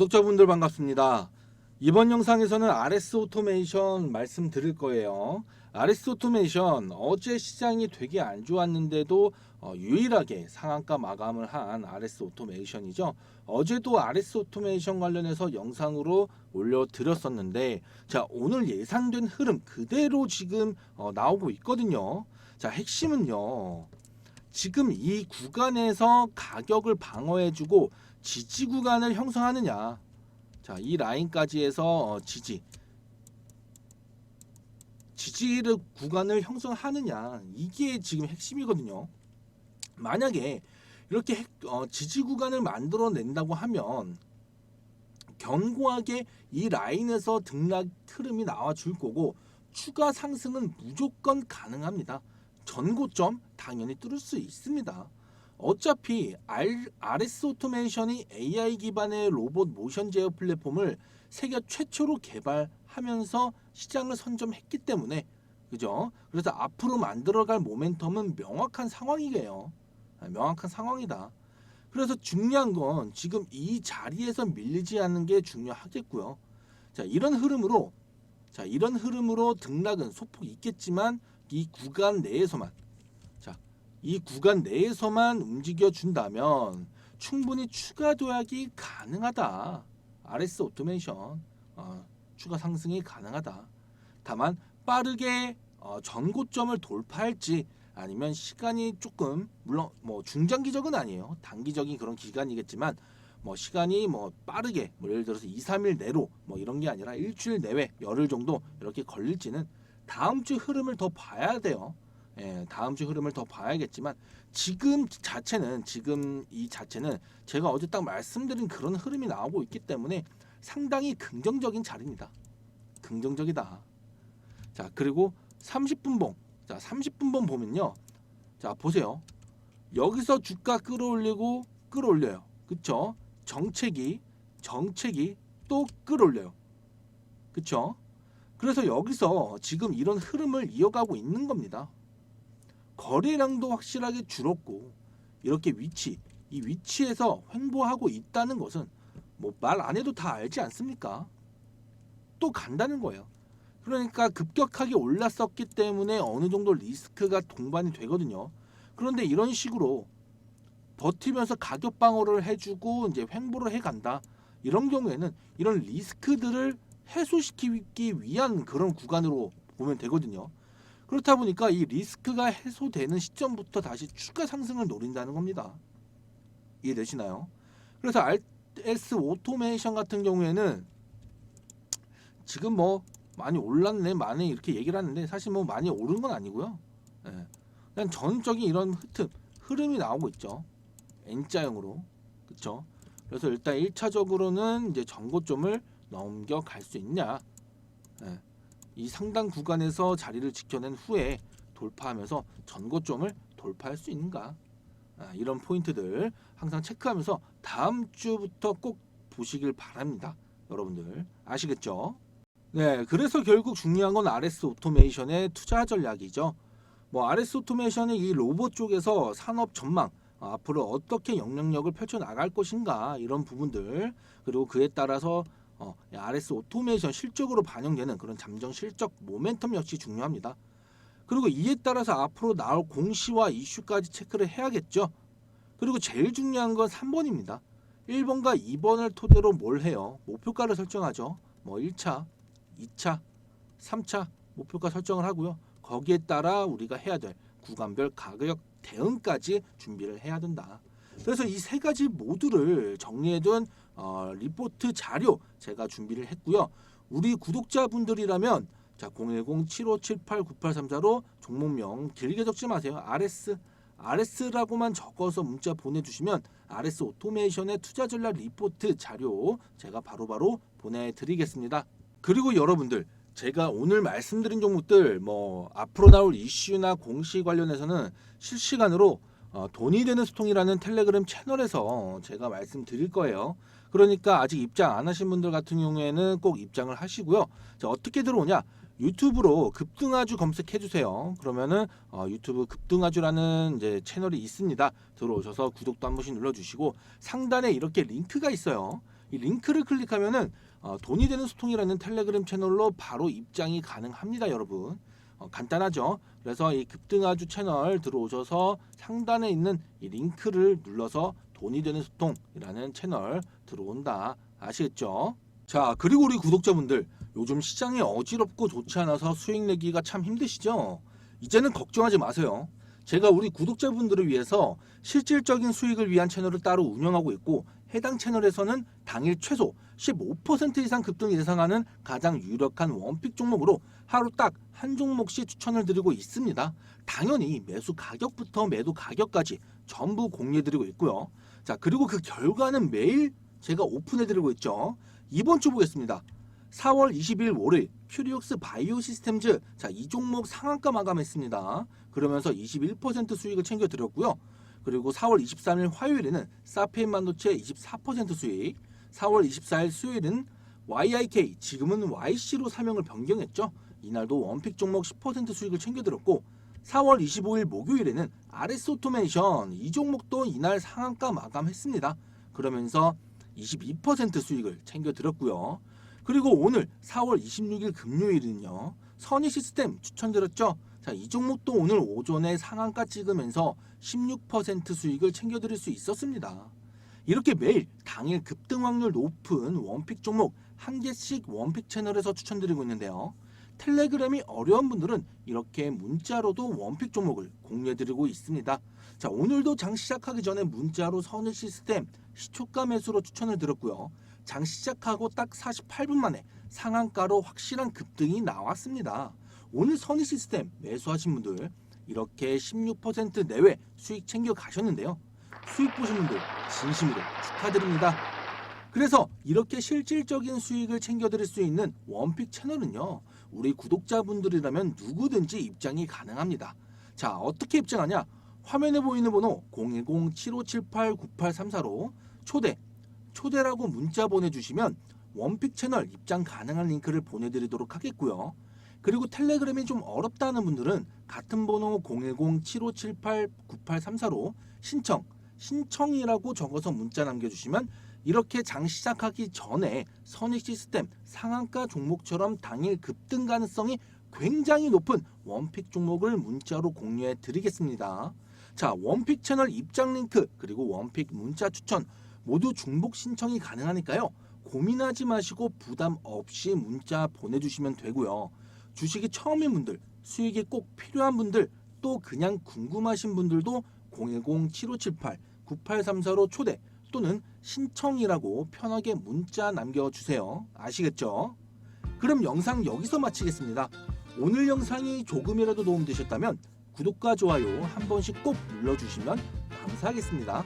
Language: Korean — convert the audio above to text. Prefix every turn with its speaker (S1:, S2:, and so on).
S1: 구독자분들 반갑습니다. 이번 영상에서는 RS 오토메이션 말씀드릴 거예요. RS 오토메이션 어제 시장이 되게 안 좋았는데도 어, 유일하게 상한가 마감을 한 RS 오토메이션이죠. 어제도 RS 오토메이션 관련해서 영상으로 올려드렸었는데 자 오늘 예상된 흐름 그대로 지금 어, 나오고 있거든요. 자 핵심은요. 지금 이 구간에서 가격을 방어해주고 지지 구간을 형성하느냐. 자, 이 라인까지 해서 어, 지지. 지지를 구간을 형성하느냐. 이게 지금 핵심이거든요. 만약에 이렇게 핵- 어, 지지 구간을 만들어낸다고 하면 견고하게 이 라인에서 등락 흐름이 나와 줄 거고 추가 상승은 무조건 가능합니다. 전고점 당연히 뚫을 수 있습니다. 어차피 RS 오토메이션이 AI 기반의 로봇 모션 제어 플랫폼을 세계 최초로 개발하면서 시장을 선점했기 때문에 그죠? 그래서 앞으로 만들어갈 모멘텀은 명확한 상황이에요. 아, 명확한 상황이다. 그래서 중요한 건 지금 이 자리에서 밀리지 않는 게 중요하겠고요. 자 이런 흐름으로 자 이런 흐름으로 등락은 소폭 있겠지만 이 구간 내에서만 이 구간 내에서만 움직여 준다면 충분히 추가 도약이 가능하다. RS 오토메이션 어, 추가 상승이 가능하다. 다만 빠르게 어, 전고점을 돌파할지 아니면 시간이 조금 물론 뭐 중장기적은 아니에요. 단기적인 그런 기간이겠지만 뭐 시간이 뭐 빠르게 뭐 예를 들어서 2, 3일 내로 뭐 이런 게 아니라 일주일 내외 열흘 정도 이렇게 걸릴지는 다음 주 흐름을 더 봐야 돼요. 예, 다음 주 흐름을 더 봐야겠지만 지금 자체는 지금 이 자체는 제가 어제 딱 말씀드린 그런 흐름이 나오고 있기 때문에 상당히 긍정적인 자리입니다. 긍정적이다. 자 그리고 30분봉 자 30분봉 보면요. 자 보세요. 여기서 주가 끌어올리고 끌어올려요. 그쵸? 정책이 정책이 또 끌어올려요. 그쵸? 그래서 여기서 지금 이런 흐름을 이어가고 있는 겁니다. 거래량도 확실하게 줄었고 이렇게 위치 이 위치에서 횡보하고 있다는 것은 뭐 말 안 해도 다 알지 않습니까? 또 간다는 거예요. 그러니까 급격하게 올랐었기 때문에 어느 정도 리스크가 동반이 되거든요. 그런데 이런 식으로 버티면서 가격 방어를 해주고 이제 횡보를 해간다. 이런 경우에는 이런 리스크들을 해소시키기 위한 그런 구간으로 보면 되거든요. 그렇다 보니까 이 리스크가 해소되는 시점부터 다시 추가 상승을 노린다는 겁니다. 이해되시나요? 그래서 RS 오토메이션 같은 경우에는 지금 뭐 많이 올랐네, 많이 이렇게 얘기를 하는데 사실 뭐 많이 오른 건 아니고요. 예. 그냥 전적인 이런 흐름, 흐름이 나오고 있죠. N자형으로. 그렇죠? 그래서 일단 1차적으로는 이제 전고점을 넘겨갈 수 있냐. 예. 이 상당 구간에서 자리를 지켜낸 후에 돌파하면서 전고점을 돌파할 수 있는가? 아, 이런 포인트들 항상 체크하면서 다음 주부터 꼭 보시길 바랍니다. 여러분들 아시겠죠? 네 그래서 결국 중요한 건 RS 오토메이션의 투자 전략이죠. 뭐 RS 오토메이션이 이 로봇 쪽에서 산업 전망 어, 앞으로 어떻게 영향력을 펼쳐 나갈 것인가 이런 부분들 그리고 그에 따라서 어, 이 RS 오토메이션 실적으로 반영되는 그런 잠정 실적 모멘텀 역시 중요합니다. 그리고 이에 따라서 앞으로 나올 공시와 이슈까지 체크를 해야겠죠. 그리고 제일 중요한 건 3번입니다. 1번과 2번을 토대로 뭘 해요? 목표가를 설정하죠. 뭐 1차, 2차, 3차 목표가 설정을 하고요. 거기에 따라 우리가 해야 될 구간별 가격 대응까지 준비를 해야 된다. 그래서 이 세 가지 모두를 정리해둔 어, 리포트 자료 제가 준비를 했고요. 우리 구독자분들이라면 자 010-7578-9834로 종목명 길게 적지 마세요. RS RS라고만 적어서 문자 보내주시면 RS 오토메이션의 투자 전략 리포트 자료 제가 바로바로 보내드리겠습니다. 그리고 여러분들 제가 오늘 말씀드린 종목들 뭐 앞으로 나올 이슈나 공시 관련해서는 실시간으로 어, 돈이 되는 소통이라는 텔레그램 채널에서 제가 말씀드릴 거예요. 그러니까 아직 입장 안 하신 분들 같은 경우에는 꼭 입장을 하시고요. 자, 어떻게 들어오냐? 유튜브로 급등아주 검색해 주세요. 그러면은 어, 유튜브 급등아주라는 이제 채널이 있습니다. 들어오셔서 구독도 한 번씩 눌러 주시고 상단에 이렇게 링크가 있어요. 이 링크를 클릭하면은 어, 돈이 되는 소통이라는 텔레그램 채널로 바로 입장이 가능합니다, 여러분. 어, 간단하죠. 그래서 이 급등아주 채널 들어오셔서 상단에 있는 이 링크를 눌러서 돈이 되는 소통이라는 채널 들어온다. 아시겠죠? 자, 그리고 우리 구독자분들 요즘 시장이 어지럽고 좋지 않아서 수익 내기가 참 힘드시죠? 이제는 걱정하지 마세요. 제가 우리 구독자분들을 위해서 실질적인 수익을 위한 채널을 따로 운영하고 있고 해당 채널에서는 당일 최소 15% 이상 급등 예상하는 가장 유력한 원픽 종목으로 하루 딱 한 종목씩 추천을 드리고 있습니다. 당연히 매수 가격부터 매도 가격까지 전부 공유해드리고 있고요. 자 그리고 그 결과는 매일 제가 오픈해드리고 있죠. 이번 주 보겠습니다. 4월 20일 월요일 큐리옥스 바이오 시스템즈 자 이 종목 상한가 마감했습니다. 그러면서 21% 수익을 챙겨 드렸고요. 그리고 4월 23일 화요일에는 사페인 반도체 24% 수익, 4월 24일 수요일은 YIK 지금은 YC로 사명을 변경했죠. 이날도 원픽 종목 10% 수익을 챙겨 들었고 4월 25일 목요일에는 RS 오토메이션 이 종목도 이날 상한가 마감했습니다. 그러면서 22% 수익을 챙겨 들었고요. 그리고 오늘 4월 26일 금요일은요. 선희 시스템 추천드렸죠. 자, 이 종목도 오늘 오전에 상한가 찍으면서 16% 수익을 챙겨 드릴 수 있었습니다. 이렇게 매일 당일 급등 확률 높은 원픽 종목 한 개씩 원픽 채널에서 추천드리고 있는데요. 텔레그램이 어려운 분들은 이렇게 문자로도 원픽 종목을 공유해드리고 있습니다. 자 오늘도 장 시작하기 전에 문자로 선일 시스템 시초가 매수로 추천을 드렸고요. 장 시작하고 딱 48분 만에 상한가로 확실한 급등이 나왔습니다. 오늘 선일 시스템 매수하신 분들 이렇게 16% 내외 수익 챙겨 가셨는데요. 수익 보신 분들 진심으로 축하드립니다. 그래서 이렇게 실질적인 수익을 챙겨드릴 수 있는 원픽 채널은요. 우리 구독자분들이라면 누구든지 입장이 가능합니다. 자 어떻게 입장하냐? 화면에 보이는 번호 010-7578-9834로 초대, 초대라고 문자 보내주시면 원픽 채널 입장 가능한 링크를 보내드리도록 하겠고요. 그리고 텔레그램이 좀 어렵다는 분들은 같은 번호 010-7578-9834로 신청, 신청이라고 적어서 문자 남겨주시면 이렇게 장 시작하기 전에 선익 시스템 상한가 종목처럼 당일 급등 가능성이 굉장히 높은 원픽 종목을 문자로 공유해 드리겠습니다. 자, 원픽 채널 입장 링크 그리고 원픽 문자 추천 모두 중복 신청이 가능하니까요. 고민하지 마시고 부담 없이 문자 보내주시면 되고요. 주식이 처음인 분들, 수익이 꼭 필요한 분들, 또 그냥 궁금하신 분들도 010-7578-9834로 초대 또는 신청이라고 편하게 문자 남겨주세요. 아시겠죠? 그럼 영상 여기서 마치겠습니다. 오늘 영상이 조금이라도 도움되셨다면 구독과 좋아요 한 번씩 꼭 눌러주시면 감사하겠습니다.